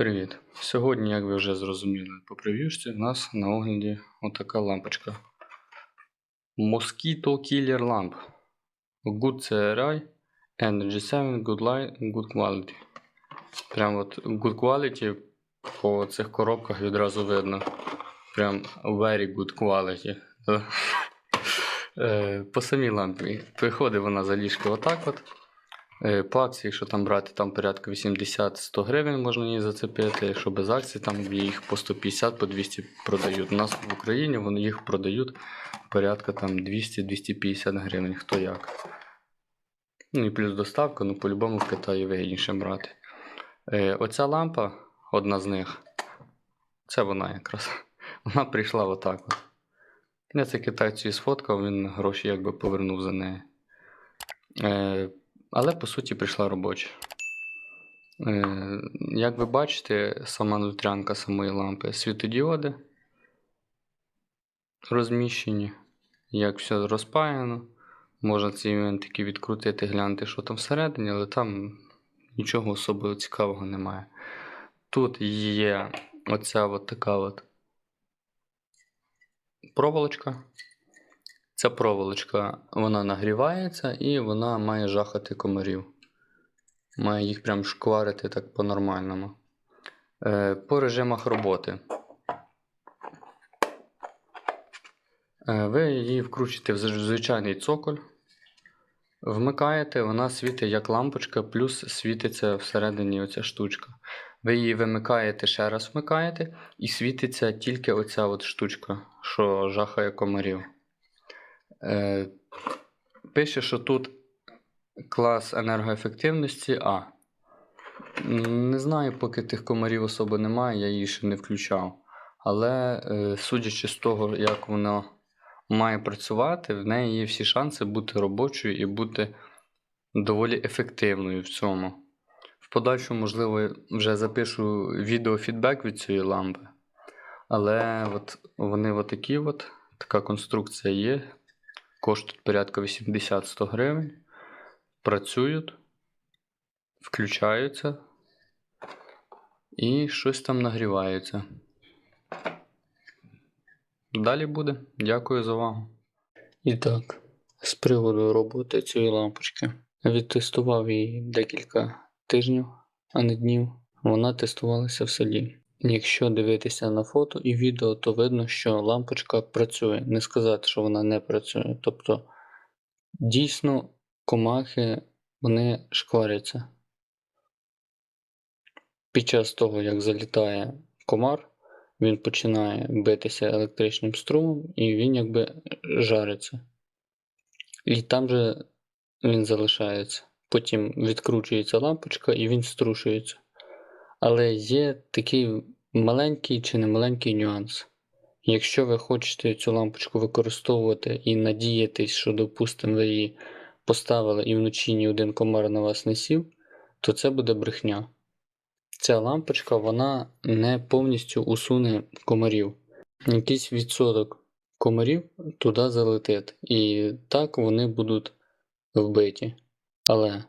Привіт! Сьогодні, як ви вже зрозуміли по прев'юшці, у нас на огляді отака лампочка. Mosquito Killer Lamp. Good CRI, Energy 7, Good Light, Good Quality. Прям от Good Quality по цих коробках відразу видно. Прям very good quality. Е, По самій лампі. Приходить вона за ліжко отак от. Е, По якщо там брати, там порядка 80-100 гривень можна її зацепити. Якщо без акції, там їх по 150, по 200 продають. У нас в Україні вони їх продають порядка там 200-250 гривень, хто як. Ну і плюс доставка, ну по-любому в Китаї вигідніше брати. Е, Оця лампа, одна з них, це вона якраз. Вона прийшла отак. От. Я це китайцю і сфоткав, він гроші якби повернув за неї. Е, але по суті прийшла робоча. Е, як ви бачите, сама нутрянка самої лампи світодіоди розміщені, як все розпаяно. Можна цей момент таки відкрутити, глянути, що там всередині, але там нічого особливо цікавого немає. Тут є оця от така от проволочка. Ця проволочка вона нагрівається і вона має жахати комарів. Має їх прям шкварити так по-нормальному. Е, по режимах роботи. Е, ви її вкручуєте в звичайний цоколь. Вмикаєте, вона світить як лампочка, плюс світиться всередині оця штучка. Ви її вимикаєте, ще раз вмикаєте, і світиться тільки оця от штучка, що жахає комарів. Е, пише, що тут клас енергоефективності А. Не знаю, поки тих комарів особо немає, я її ще не включав. Але е, судячи з того, як воно має працювати, в неї є всі шанси бути робочою і бути доволі ефективною в цьому. В подальшому, можливо, вже запишу відеофідбек від цієї лампи. Але от вони отакі от, така конструкція є. Коштують порядка 80-100 гривень. Працюють, включаються і щось там нагрівається. Далі буде. Дякую за увагу. І так, з приводу роботи цієї лампочки. Відтестував її декілька тижнів, а не днів. Вона тестувалася в селі. Якщо дивитися на фото і відео, то видно, що лампочка працює. Не сказати, що вона не працює. Тобто, дійсно, комахи вони шкваряться. Під час того, як залітає комар, він починає битися електричним струмом і він якби жариться. І там же він залишається. Потім відкручується лампочка і він струшується. Але є такий маленький чи не маленький нюанс. Якщо ви хочете цю лампочку використовувати і надіятись, що, допустимо, ви її поставили і вночі ні один комар на вас не сів, то це буде брехня. Ця лампочка вона не повністю усуне комарів. Якийсь відсоток комарів туди залетить. І так вони будуть вбиті. Але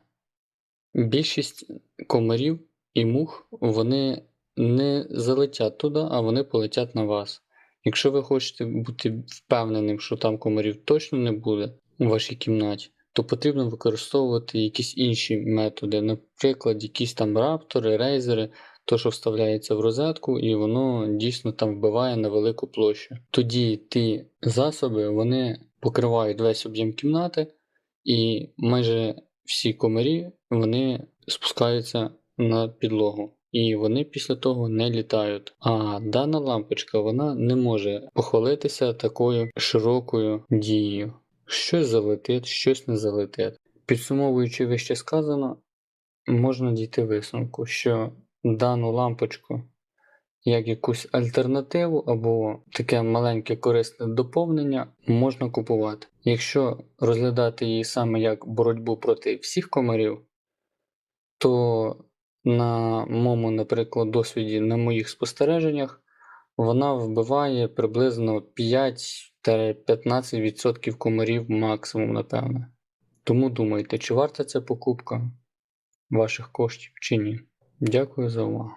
більшість комарів і мух вони не залетять туди, а вони полетять на вас. Якщо ви хочете бути впевненим, що там комарів точно не буде у вашій кімнаті, то потрібно використовувати якісь інші методи, наприклад, якісь там раптори, рейзери, то, що вставляється в розетку, і воно дійсно там вбиває на велику площу. Тоді ті засоби вони покривають весь об'єм кімнати, і майже всі комарі вони спускаються на підлогу. І вони після того не літають. А дана лампочка вона не може похвалитися такою широкою дією. Щось залетить, щось не залетить. Підсумовуючи вище сказано, можна дійти висновку, що дану лампочку як якусь альтернативу або таке маленьке корисне доповнення можна купувати. Якщо розглядати її саме як боротьбу проти всіх комарів, на моєму, наприклад, досвіді, на моїх спостереженнях, вона вбиває приблизно 5-15% комарів максимум, напевне. Тому думайте, чи варта ця покупка ваших коштів чи ні. Дякую за увагу.